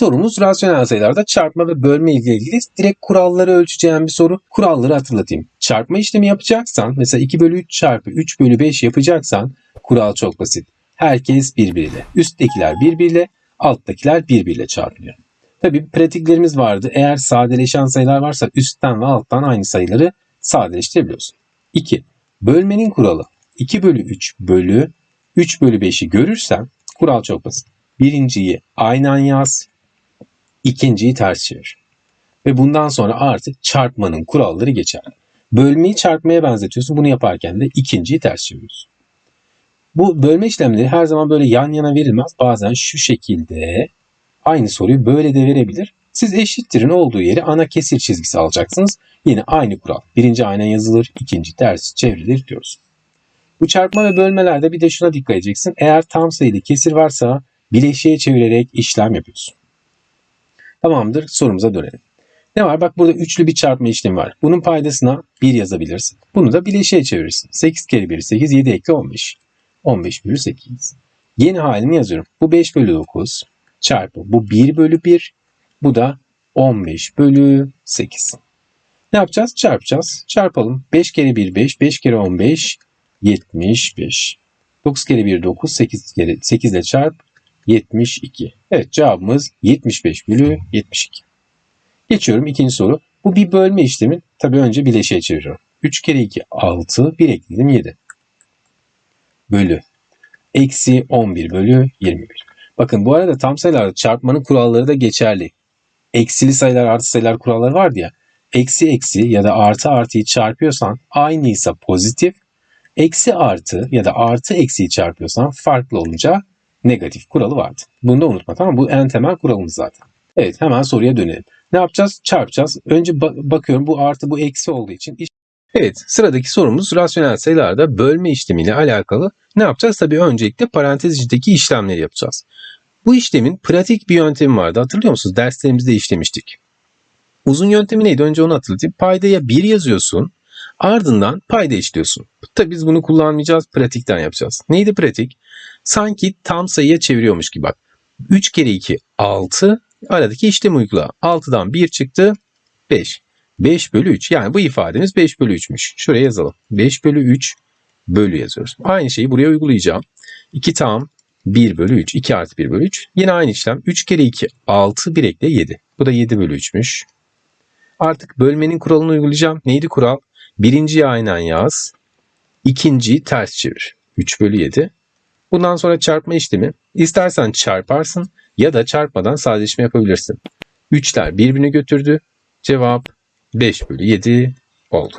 Sorumuz rasyonel sayılarda çarpma ve bölme ile ilgili direkt kuralları ölçeceğim bir soru. Kuralları hatırlatayım. Çarpma işlemi yapacaksan mesela 2 bölü 3 çarpı 3 bölü 5 yapacaksan kural çok basit. Herkes birbiriyle. Üsttekiler birbiriyle, alttakiler birbiriyle çarpılıyor. Tabii pratiklerimiz vardı. Eğer sadeleşen sayılar varsa üstten ve alttan aynı sayıları sadeleştirebiliyorsun. 2. Bölmenin kuralı. 2 bölü 3 bölü 3 bölü 5'i görürsen kural çok basit. Birinciyi aynen yaz, ikinciyi ters çevir. Ve bundan sonra artık çarpmanın kuralları geçer. Bölmeyi çarpmaya benzetiyorsun. Bunu yaparken de ikinciyi ters çeviriyorsun. Bu bölme işlemleri her zaman böyle yan yana verilmez. Bazen şu şekilde aynı soruyu böyle de verebilir. Siz eşittirin olduğu yeri ana kesir çizgisi alacaksınız. Yine aynı kural. Birinci aynen yazılır, ikinci ters çevrilir diyoruz. Bu çarpma ve bölmelerde bir de şuna dikkat edeceksin. Eğer tam sayılı kesir varsa bileşiğe çevirerek işlem yapıyorsun. Tamamdır sorumuza dönelim. Ne var? Bak burada üçlü bir çarpma işlemi var. Bunun paydasına 1 yazabilirsin. Bunu da bileşiğe çevirirsin. 8 kere 1 8, 7 ekle 15. 15 bölü 8. Yeni halini yazıyorum. Bu 5 bölü 9 çarpı bu 1 bölü 1. Bu da 15 bölü 8. Ne yapacağız? Çarpacağız. Çarpalım. 5 kere 1 5, 5 kere 15 75. 9 kere 1 9, 8 kere 8 ile çarp 72. Evet cevabımız 75 bölü 72. Geçiyorum ikinci soru. Bu bir bölme işlemi. Tabii önce bileşiğe çeviriyorum. 3 kere 2 6, 1 ekledim 7. Bölü. Eksi 11 bölü 21. Bakın bu arada tam sayılarda çarpmanın kuralları da geçerli. Eksili sayılar artı sayılar kuralları vardı ya. Eksi eksi ya da artı artıyı çarpıyorsan aynıysa pozitif. Eksi artı ya da artı eksiyi çarpıyorsan farklı olunca negatif kuralı vardı. Bunu da unutma tamam mı? Bu en temel kuralımız zaten. Evet hemen soruya dönelim. Ne yapacağız? Çarpacağız. Önce ba- bakıyorum bu artı bu eksi olduğu için. iş- Evet sıradaki sorumuz rasyonel sayılarda bölme işlemiyle alakalı. Ne yapacağız? Tabii öncelikle parantez içindeki işlemleri yapacağız. Bu işlemin pratik bir yöntemi vardı. Hatırlıyor musunuz? Derslerimizde işlemiştik. Uzun yöntemi neydi? Önce onu hatırlatayım. Paydaya 1 yazıyorsun. Ardından payda işliyorsun. Tabii biz bunu kullanmayacağız. Pratikten yapacağız. Neydi pratik? Sanki tam sayıya çeviriyormuş gibi bak. 3 kere 2 6. Aradaki işlemi uygula. 6'dan 1 çıktı. 5. 5 bölü 3. Yani bu ifademiz 5 bölü 3'müş. Şuraya yazalım. 5 bölü 3 bölü yazıyoruz. Aynı şeyi buraya uygulayacağım. 2 tam 1 bölü 3. 2 artı 1 bölü 3. Yine aynı işlem. 3 kere 2 6. 1 ekle 7. Bu da 7 bölü 3'müş. Artık bölmenin kuralını uygulayacağım. Neydi kural? Birinciyi aynen yaz. İkinciyi ters çevir. 3 bölü 7. Bundan sonra çarpma işlemi. İstersen çarparsın ya da çarpmadan sadeleşme yapabilirsin. 3'ler birbirini götürdü. Cevap 5 bölü 7 oldu.